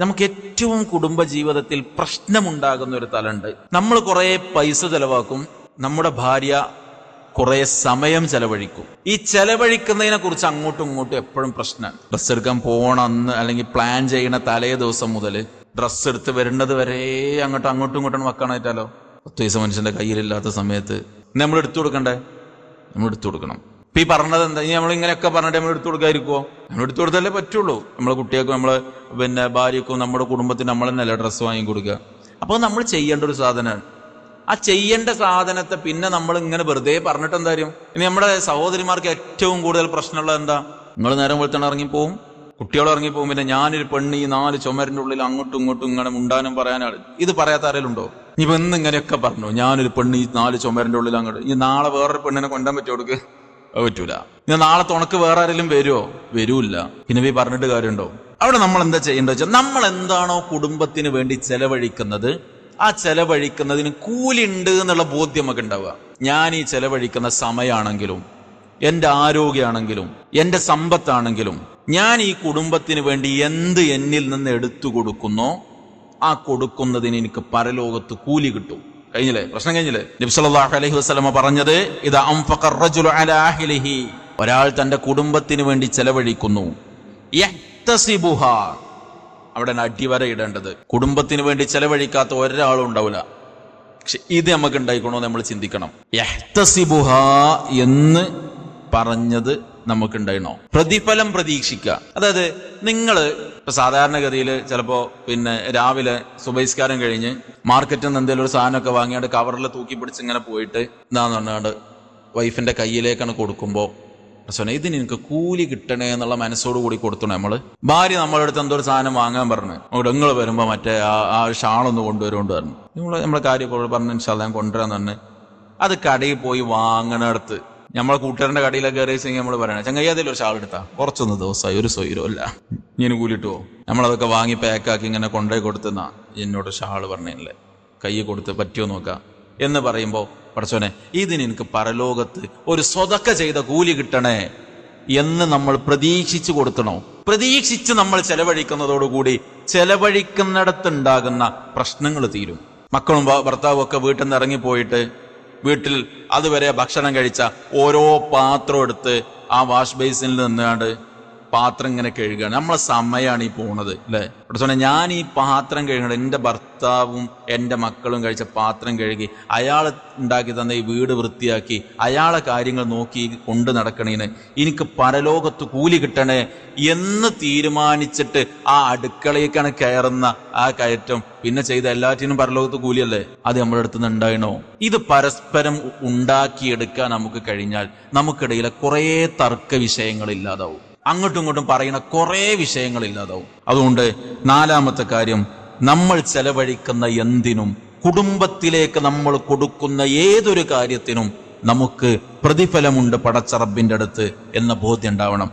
നമുക്ക് ഏറ്റവും കുടുംബജീവിതത്തിൽ പ്രശ്നമുണ്ടാകുന്ന ഒരു തലുണ്ട് നമ്മൾ കുറെ പൈസ ചെലവാക്കും നമ്മുടെ ഭാര്യ കുറെ സമയം ചെലവഴിക്കും. ഈ ചെലവഴിക്കുന്നതിനെ കുറിച്ച് അങ്ങോട്ടും ഇങ്ങോട്ടും എപ്പോഴും പ്രശ്നമാണ്. ഡ്രസ്സ് എടുക്കാൻ പോകണം അന്ന് അല്ലെങ്കിൽ പ്ലാൻ ചെയ്യണ തലേ ദിവസം മുതൽ ഡ്രസ്സ് എടുത്ത് വരേണ്ടത് വരെ അങ്ങോട്ടും അങ്ങോട്ടും ഇങ്ങോട്ടും വെക്കാനായിട്ടാലോ? പത്ത് പൈസ മനുഷ്യന്റെ കയ്യിലില്ലാത്ത സമയത്ത്. നമ്മൾ എടുത്തു കൊടുക്കണ്ടേ? നമ്മൾ എടുത്തു കൊടുക്കണം. ഇപ്പൊ ഈ പറഞ്ഞത് എന്താ? ഇനി നമ്മൾ ഇങ്ങനെയൊക്കെ പറഞ്ഞിട്ട് നമ്മൾ എടുത്തു കൊടുക്കാതിരിക്കുമോ നമ്മൾ എടുത്തു കൊടുത്താലേ പറ്റുള്ളൂ. നമ്മളെ കുട്ടികൾക്കും നമ്മളെ പിന്നെ ഭാര്യക്കും നമ്മുടെ കുടുംബത്തിന് നമ്മൾ നല്ല ഡ്രസ്സ് വാങ്ങി കൊടുക്കുക. അപ്പോൾ നമ്മൾ ചെയ്യേണ്ട ഒരു സാധനമാണ്. ആ ചെയ്യേണ്ട സാധനത്തെ പിന്നെ നമ്മൾ ഇങ്ങനെ വെറുതെ പറഞ്ഞിട്ട് എന്താ കാര്യം? ഇനി നമ്മുടെ സഹോദരിമാർക്ക് ഏറ്റവും കൂടുതൽ പ്രശ്നമുള്ളത് എന്താ? നിങ്ങൾ നേരം വെളുത്തണ ഇറങ്ങിപ്പോവും കുട്ടികൾ ഇറങ്ങിപ്പോവും പിന്നെ ഞാനൊരു പെണ്ണ് ഈ നാല് ചുമരിന്റെ ഉള്ളിൽ അങ്ങോട്ടും ഇങ്ങോട്ടും ഇങ്ങനെ ഉണ്ടാനും പറയാനാണ്. ഇത് പറയാത്ത ആരെങ്കിലും ഉണ്ടോ? ഇപ്പൊ ഇന്ന് ഇങ്ങനെയൊക്കെ പറഞ്ഞു. ഞാനൊരു പെണ്ണ് ഈ നാല് ചുമരിന്റെ ഉള്ളിൽ അങ്ങോട്ട്. ഈ നാളെ വേറൊരു പെണ്ണിനെ കൊണ്ടാൻ പറ്റുമോ കൊടുക്ക് പറ്റൂല. ഇനി നാളെ തുണക്ക് വേറെ ആരെങ്കിലും വരുമോ വരൂല്ല. പിന്നെ വീ പറഞ്ഞിട്ട് കാര്യമുണ്ടോ? അവിടെ നമ്മൾ എന്താ ചെയ്യേണ്ടത് വെച്ചാൽ നമ്മൾ എന്താണോ കുടുംബത്തിന് വേണ്ടി ചെലവഴിക്കുന്നത് ആ ചെലവഴിക്കുന്നതിന് കൂലിയുണ്ട് എന്നുള്ള ബോധ്യം ഒക്കെ ഉണ്ടാവുക. ഞാൻ ഈ ചെലവഴിക്കുന്ന സമയമാണെങ്കിലും എന്റെ ആരോഗ്യമാണെങ്കിലും എന്റെ സമ്പത്താണെങ്കിലും ഞാൻ ഈ കുടുംബത്തിന് വേണ്ടി എന്ത് എന്നിൽ നിന്ന് എടുത്തു കൊടുക്കുന്നോ ആ കൊടുക്കുന്നതിന് എനിക്ക് പരലോകത്ത് കൂലി കിട്ടും. കഴിഞ്ഞില്ലേ? പ്രശ്നം കഴിഞ്ഞില്ലേ? സല്ലല്ലാഹു അലൈഹി വസ്ലമ പറഞ്ഞത് ഇത് അംഫഖർ റജുലു അലാ അഹ്ലിഹി. ഒരാൾ തന്റെ കുടുംബത്തിന് വേണ്ടി ചെലവഴിക്കുന്നു. അവിടെ അടിവര ഇടേണ്ടത്. കുടുംബത്തിന് വേണ്ടി ചെലവഴിക്കാത്ത ഒരാളും ഉണ്ടാവില്ല. പക്ഷെ ഇത് നമുക്ക് ഉണ്ടായിക്കണോ നമ്മൾ ചിന്തിക്കണം. യഹ്തസിബുഹ എന്ന് പറഞ്ഞത് നമുക്ക് ഉണ്ടായിണോ പ്രതിഫലം പ്രതീക്ഷിക്കുക. അതായത് നിങ്ങൾ ഇപ്പൊ സാധാരണഗതിയിൽ ചിലപ്പോ പിന്നെ രാവിലെ സുബഹിസ്കാരം കഴിഞ്ഞ് മാർക്കറ്റിൽ നിന്ന് എന്തെങ്കിലും ഒരു സാധനമൊക്കെ വാങ്ങിയാണ്ട് കവറിൽ തൂക്കി പിടിച്ച് ഇങ്ങനെ പോയിട്ട് എന്താന്ന് പറഞ്ഞാണ്ട് വൈഫിന്റെ കയ്യിലേക്കാണ് കൊടുക്കുമ്പോൾ പ്രശ്നം ഇതിന് എനിക്ക് കൂലി കിട്ടണേ എന്നുള്ള മനസ്സോട് കൂടി കൊടുത്തു നമ്മൾ? ഭാര്യ നമ്മളെ അടുത്ത് എന്തോ ഒരു സാധനം വാങ്ങാൻ പറഞ്ഞു. അവിടെ നിങ്ങൾ വരുമ്പോ മറ്റേ ആ ആ ഷാളൊന്ന് കൊണ്ടുവരുകൊണ്ട് പറഞ്ഞു. നിങ്ങൾ നമ്മളെ കാര്യം പറഞ്ഞു ഇൻഷാല്ല ഞാൻ കൊണ്ടുവരാന്ന് പറഞ്ഞു അത് കടയിൽ പോയി വാങ്ങണടുത്ത് നമ്മളെ കൂട്ടുകാരന്റെ കടയിലൊക്കെ കയറിയെങ്കിൽ നമ്മൾ പറയണേ. ചങ്ങായി അതിലൊരു ഷാൾ എടുത്താ? കുറച്ചൊന്ന് ദിവസമായി ഒരു സ്വൈരോ അല്ല. ഇങ്ങനെ കൂലിട്ടോ നമ്മളതൊക്കെ വാങ്ങി പാക്കാക്കി ഇങ്ങനെ കൊണ്ടുപോയി കൊടുത്തെന്നാ എന്നോട് ഷാൾ പറഞ്ഞില്ലേ കൈ കൊടുത്ത് പറ്റിയോ നോക്കാം. എന്ന് പറയുമ്പോൾ പഠിച്ചോനെ ഇതിന് എനിക്ക് പരലോകത്ത് ഒരു സ്വതക്ക ചെയ്ത കൂലി കിട്ടണേ എന്ന് നമ്മൾ പ്രതീക്ഷിച്ചു കൊടുക്കണോ പ്രതീക്ഷിച്ച് നമ്മൾ ചെലവഴിക്കുന്നതോടുകൂടി ചെലവഴിക്കുന്നിടത്തുണ്ടാകുന്ന പ്രശ്നങ്ങൾ തീരും. മക്കളും ഭർത്താവും ഒക്കെ വീട്ടിൽ നിന്ന് ഇറങ്ങിപ്പോയിട്ട് വീട്ടിൽ അതുവരെ ഭക്ഷണം കഴിച്ച ഓരോ പാത്രം എടുത്ത് ആ വാഷ് ബേസിനിൽ നിന്നാണ്ട് പാത്രം ഇങ്ങനെ കഴുകുകയാണ് നമ്മളെ സമയമാണ് ഈ പോണത് അല്ലേ? സോണേ ഞാൻ ഈ പാത്രം കഴുകണം എന്റെ ഭർത്താവും എന്റെ മക്കളും കഴിച്ച പാത്രം കഴുകി അയാൾ ഉണ്ടാക്കി തന്ന ഈ വീട് വൃത്തിയാക്കി അയാളെ കാര്യങ്ങൾ നോക്കി കൊണ്ട് നടക്കണേന് എനിക്ക് പരലോകത്ത് കൂലി കിട്ടണേ എന്ന് തീരുമാനിച്ചിട്ട് ആ അടുക്കളയിലേക്കാണ് കയറുന്ന ആ കയറ്റം. പിന്നെ ചെയ്ത എല്ലാറ്റിനും പരലോകത്ത് കൂലിയല്ലേ? അത് നമ്മുടെ അടുത്ത് നിന്ന് ഉണ്ടായിണോ? ഇത് പരസ്പരം ഉണ്ടാക്കിയെടുക്കാൻ നമുക്ക് കഴിഞ്ഞാൽ നമുക്കിടയിലെ കുറേ തർക്ക വിഷയങ്ങൾ ഇല്ലാതാവും അങ്ങോട്ടും ഇങ്ങോട്ടും പറയുന്ന കുറേ വിഷയങ്ങൾ ഇല്ലാതാവും അതുകൊണ്ട് നാലാമത്തെ കാര്യം നമ്മൾ ചെലവഴിക്കുന്ന എന്തിനും കുടുംബത്തിലേക്ക് നമ്മൾ കൊടുക്കുന്ന ഏതൊരു കാര്യത്തിനും നമുക്ക് പ്രതിഫലമുണ്ട് പടച്ചറബിന്റെ അടുത്ത് എന്ന ബോധ്യം ഉണ്ടാവണം.